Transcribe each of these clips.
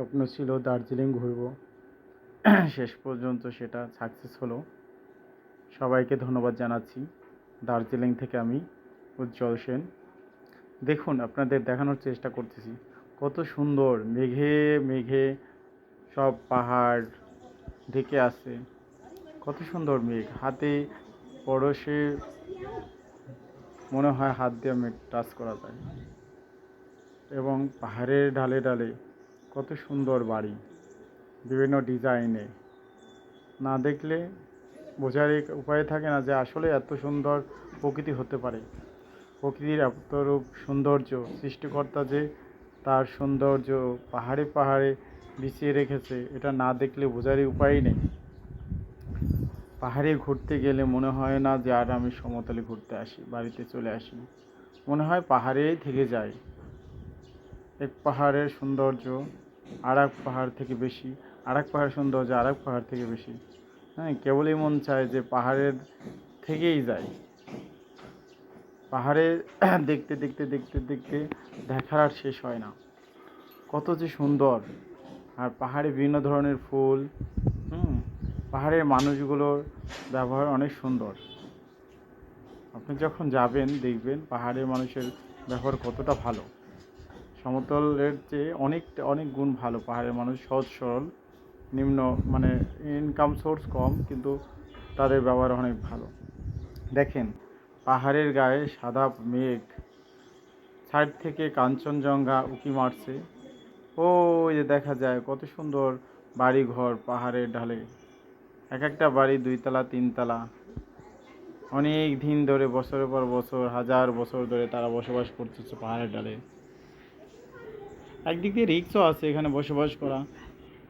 স্বপ্ন ছিল দার্জিলিং ঘুরবো। শেষ পর্যন্ত সেটা সাকসেস হলো। সবাইকে ধন্যবাদ জানাচ্ছি। দার্জিলিং থেকে আমি উজ্জ্বল সেন। দেখুন, আপনাদের দেখানোর চেষ্টা করতেছি। কত সুন্দর, মেঘে মেঘে সব পাহাড় ঢেকে আছে। কত সুন্দর মেঘ। হাতে পরশে মনে হয় হাত দিয়ে মেঘ টাচ করা যায়। এবং পাহাড়ের ঢালে ঢালে কত সুন্দর বাড়ি, বিভিন্ন ডিজাইনে। না দেখলে বোঝার উপায় থাকে না যে আসলে এত সুন্দর প্রকৃতি হতে পারে। প্রকৃতির এতরূপ সৌন্দর্য সৃষ্টিকর্তা যে তার সৌন্দর্য পাহাড়ে পাহাড়ে বিছিয়ে রেখেছে, এটা না দেখলে বোঝারই উপায় নেই। পাহাড়ে ঘুরতে গেলে মনে হয় না যে আর আমি সমতলে ঘুরতে আসি, বাড়িতে চলে আসি। মনে হয় পাহাড়েই থেকে যাই এক পাহাড়ের সৌন্দর্য আর এক পাহাড় থেকে বেশি। আর এক পাহাড়ের সৌন্দর্য আর এক পাহাড় থেকে বেশি। হ্যাঁ কেবলই মন চায় যে পাহাড়ের থেকেই যাই। পাহাড়ে দেখতে দেখতে দেখতে দেখতে দেখার আর শেষ হয় না। কত যে সুন্দর। আর পাহাড়ে বিভিন্ন ধরনের ফুল, হুম, পাহাড়ের মানুষগুলোর ব্যবহার অনেক সুন্দর। আপনি যখন যাবেন, দেখবেন পাহাড়ের মানুষের ব্যবহার কতটা ভালো। সমতলের চেয়ে অনেক অনেক গুণ ভালো পাহাড়ের মানুষ, সহজ, সরল, নিম্ন মানে ইনকাম সোর্স কম, কিন্তু তাদের ব্যবহার অনেক ভালো। দেখেন, পাহাড়ের গায়ে সাদা মেঘ, সাইড থেকে কাঞ্চনজঙ্ঘা উঁকি মারছে। ও যে দেখা যায়, কত সুন্দর বাড়ি ঘর পাহাড়ের ঢালে। এক একটা বাড়ি দুইতলা, তিনতলা। অনেক দিন ধরে, বছরের পর বছর, হাজার বছর ধরে তারা বসবাস করতেছে পাহাড়ের ডালে একদিক দিয়ে রিক্সও আছে এখানে বসবাস করা।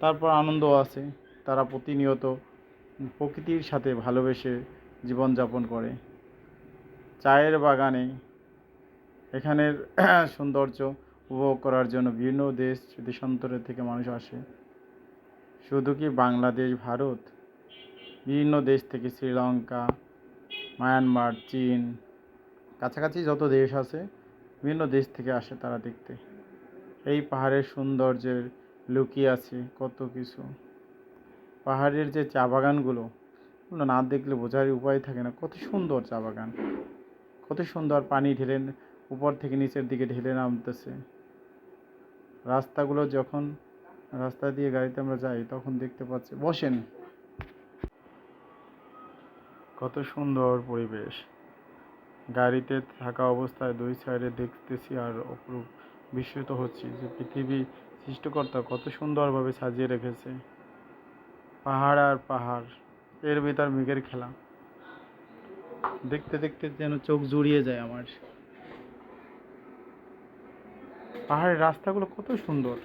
তারপর আনন্দও আছে। তারা প্রতিনিয়ত প্রকৃতির সাথে ভালোবেসে জীবনযাপন করে। চায়ের বাগানে এখানের সৌন্দর্য উপভোগ করার জন্য বিভিন্ন দেশ দেশান্তরের থেকে মানুষ আসে। শুধু কি বাংলাদেশ, ভারত? বিভিন্ন দেশ থেকে শ্রীলঙ্কা, মায়ানমার, চীন, কাছাকাছি যত দেশ আছে, বিভিন্ন দেশ থেকে আসে তারা দেখতে। এই পাহাড়ের সৌন্দর্যের লুকিয়ে আছে কত কিছু। পাহাড়ের যে চা বাগানগুলো না দেখলে বোঝার উপায় থাকে না। কত সুন্দর চা বাগান। কত সুন্দর পানি ঢেলে উপর থেকে নিচের দিকে ঢেলে নামতেছে। রাস্তাগুলো যখন রাস্তা দিয়ে গাড়িতে আমরা যাই, তখন দেখতে পাচ্ছি, বসেন। কত সুন্দর পরিবেশ। গাড়িতে থাকা অবস্থায় দুই সাইডে দেখতেছি আর অপরূপ বিস্মিত হচ্ছি যে পৃথিবী সৃষ্টিকর্তা কত সুন্দরভাবে সাজিয়ে রেখেছে। পাহাড় আর পাহাড়, এর ভিতর মেঘের খেলা। দেখতে দেখতে যেন চোখ জুড়িয়ে যায় আমার। পাহাড়ের রাস্তাগুলো কত সুন্দর।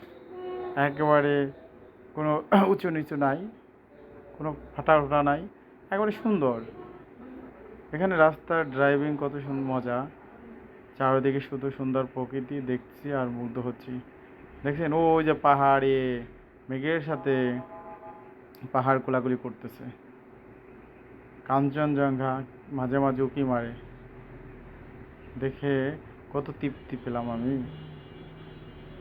একেবারে কোনো উঁচু নিচু নাই, কোনো ফাটা ফাটা নাই, একেবারে সুন্দর। এখানে রাস্তার ড্রাইভিং কত সুন্দর মজা। চারিদিকে শুধু সুন্দর প্রকৃতি দেখছি আর মুগ্ধ হচ্ছি। দেখছেন, ওই যে পাহাড়ে মেঘের সাথে পাহাড় কোলাকুলি করতেছে। কাঞ্চনজঙ্ঘা মাঝে মাঝে উঁকি মারে। দেখে কত তৃপ্তি পেলাম আমি।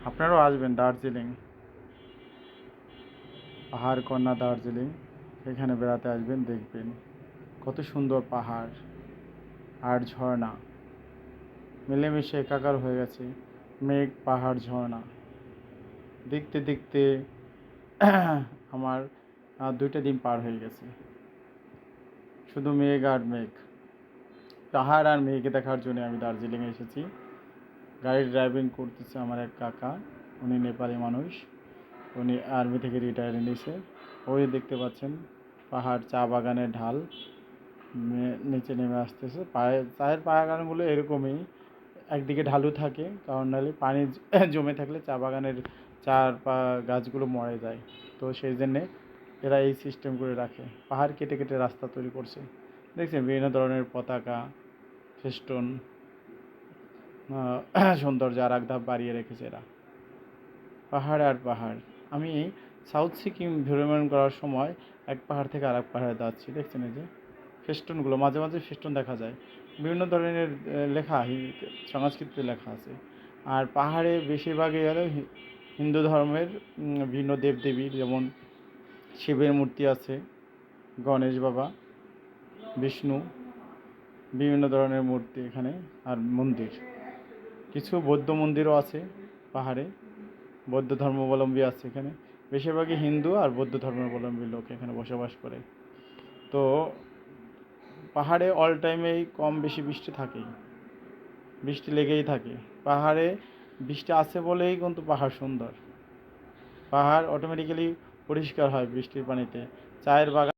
আপনারাও আসবেন দার্জিলিং। পাহাড় কন্যা দার্জিলিং, এখানে বেড়াতে আসবেন, দেখবেন। কত সুন্দর পাহাড় আর ঝর্ণা। মিলেমিশে একাকার হয়ে গেছে। মেঘ, পাহাড়, ঝর্ণা। দেখতে দেখতে আমার দুইটা দিন পার হয়ে গেছে। শুধু মেঘ আর মেঘ। পাহাড় আর মেঘ দেখার জন্য আমি দার্জিলিংয়ে এসেছি। গাড়ি ড্রাইভিং করতেছে আমার এক কাকা। উনি নেপালি মানুষ। উনি আর্মি থেকে রিটায়ার নিয়েছে ওই দেখতে পাচ্ছেন পাহাড়, চা বাগানের ঢাল। নিচে নেমে আসতেছে। পায়ে, চায়ের বাগানগুলো এরকমই। একদিকে ঢালু থাকে, কারণ নাহলে পানি জমে থাকলে চা বাগানের চার পা গাছগুলো মরে যায়। তো সেই জন্যে এরা এই সিস্টেম করে রাখে। পাহাড় কেটে কেটে রাস্তা তৈরি করছে। দেখছেন বিভিন্ন ধরনের পতাকা, ফেস্টুন সৌন্দর্য আর এক ধাপ বাড়িয়ে রেখেছে এরা। পাহাড় আর পাহাড়। আমি সাউথ সিকিম ভ্রমণ করার সময় এক পাহাড় থেকে আর এক পাহাড়ে যাচ্ছি। দেখছেন এই যে, ফেস্টুনগুলো, মাঝে মাঝে ফেস্টুন দেখা যায়। বিভিন্ন ধরনের লেখা হি- সংস্কৃতিতে লেখা আছে। আর পাহাড়ে বেশিরভাগই হলো হিন্দু ধর্মের উম, বিভিন্ন দেবদেবীর যেমন শিবের মূর্তি আছে গণেশ বাবা বিষ্ণু বিভিন্ন ধরনের মূর্তি এখানে আর মন্দির। কিছু বৌদ্ধ মন্দিরও আছে পাহাড়ে বৌদ্ধ ধর্মাবলম্বী আছে এখানে। বেশিরভাগই হিন্দু আর বৌদ্ধ ধর্মাবলম্বী লোক এখানে বসবাস করে। তো পাহাড়ে অল টাইমেই কম বেশি বৃষ্টি থাকেই। বৃষ্টি লেগেই থাকে। পাহাড়ে বৃষ্টি আছে বলেই কিন্তু পাহাড় সুন্দর। পাহাড় অটোমেটিক্যালি পরিষ্কার হয় বৃষ্টির পানিতে। চায়ের বাগান